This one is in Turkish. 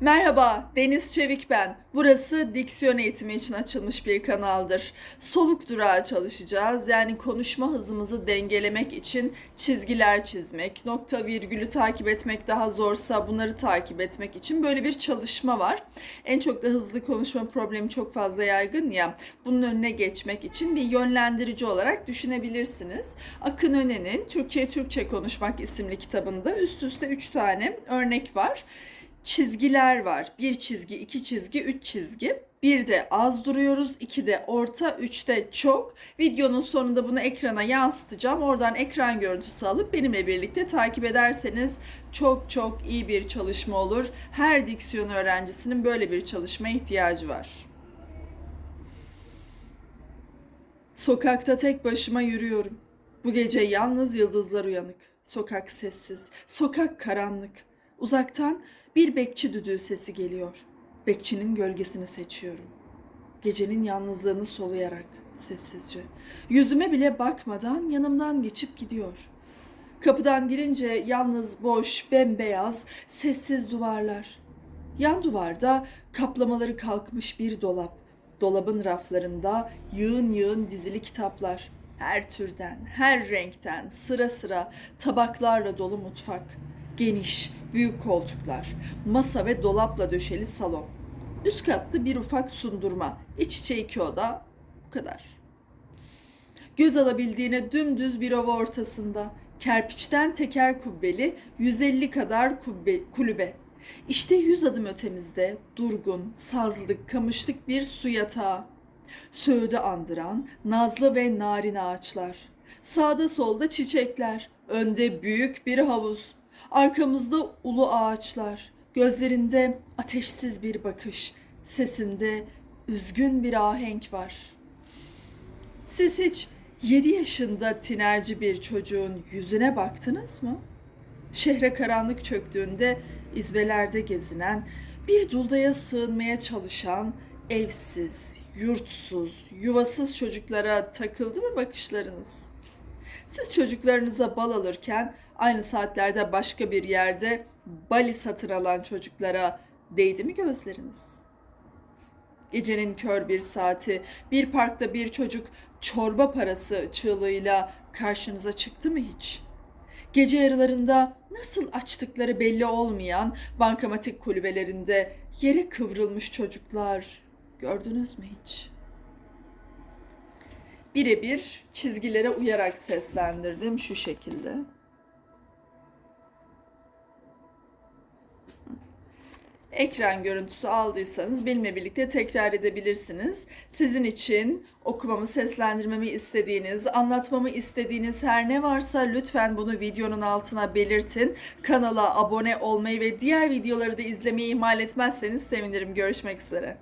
Merhaba, Deniz Çevik ben. Burası diksiyon eğitimi için açılmış bir kanaldır. Soluk durağı çalışacağız. Yani konuşma hızımızı dengelemek için çizgiler çizmek, nokta virgülü takip etmek daha zorsa bunları takip etmek için böyle bir çalışma var. En çok da hızlı konuşma problemi çok fazla yaygın ya. Bunun önüne geçmek için bir yönlendirici olarak düşünebilirsiniz. Akın Önen'in Türkçe Türkçe Konuşmak isimli kitabında üst üste 3 tane örnek var çizgiler var. Bir çizgi, iki çizgi, üç çizgi. Bir de az duruyoruz, iki de orta, üç de çok. Videonun sonunda bunu ekrana yansıtacağım. Oradan ekran görüntüsü alıp benimle birlikte takip ederseniz çok çok iyi bir çalışma olur. Her diksiyon öğrencisinin böyle bir çalışmaya ihtiyacı var. Sokakta tek başıma yürüyorum. Bu gece yalnız yıldızlar uyanık. Sokak sessiz, sokak karanlık. Uzaktan bir bekçi düdüğü sesi geliyor. Bekçinin gölgesini seçiyorum. Gecenin yalnızlığını soluyarak sessizce. Yüzüme bile bakmadan yanımdan geçip gidiyor. Kapıdan girince yalnız boş, bembeyaz, sessiz duvarlar. Yan duvarda kaplamaları kalkmış bir dolap. Dolabın raflarında yığın yığın dizili kitaplar. Her türden, her renkten sıra sıra tabaklarla dolu mutfak. Geniş, büyük koltuklar, masa ve dolapla döşeli salon. Üst katta bir ufak sundurma, iç içe iki oda, bu kadar. Göz alabildiğine dümdüz bir ova ortasında, kerpiçten teker kubbeli 150 kadar kubbe, kulübe. İşte yüz adım ötemizde durgun, sazlık, kamışlık bir su yatağı. Söğüdü andıran nazlı ve narin ağaçlar. Sağda solda çiçekler, önde büyük bir havuz. Arkamızda ulu ağaçlar, gözlerinde ateşsiz bir bakış, sesinde üzgün bir ahenk var. Siz hiç 7 yaşında tinerci bir çocuğun yüzüne baktınız mı? Şehre karanlık çöktüğünde izbelerde gezinen, bir duldaya sığınmaya çalışan, evsiz, yurtsuz, yuvasız çocuklara takıldı mı bakışlarınız? Siz çocuklarınıza bal alırken aynı saatlerde başka bir yerde bali satın alan çocuklara değdi mi gözleriniz? Gecenin kör bir saati, bir parkta bir çocuk çorba parası çığlığıyla karşınıza çıktı mı hiç? Gece yarılarında nasıl açtıkları belli olmayan bankamatik kulübelerinde yere kıvrılmış çocuklar gördünüz mü hiç? Birebir çizgilere uyarak seslendirdim şu şekilde. ekran görüntüsü aldıysanız benimle birlikte tekrar edebilirsiniz. Sizin için okumamı, seslendirmemi istediğiniz, anlatmamı istediğiniz her ne varsa lütfen bunu videonun altına belirtin. Kanala abone olmayı ve diğer videoları da izlemeyi ihmal etmezseniz sevinirim. Görüşmek üzere.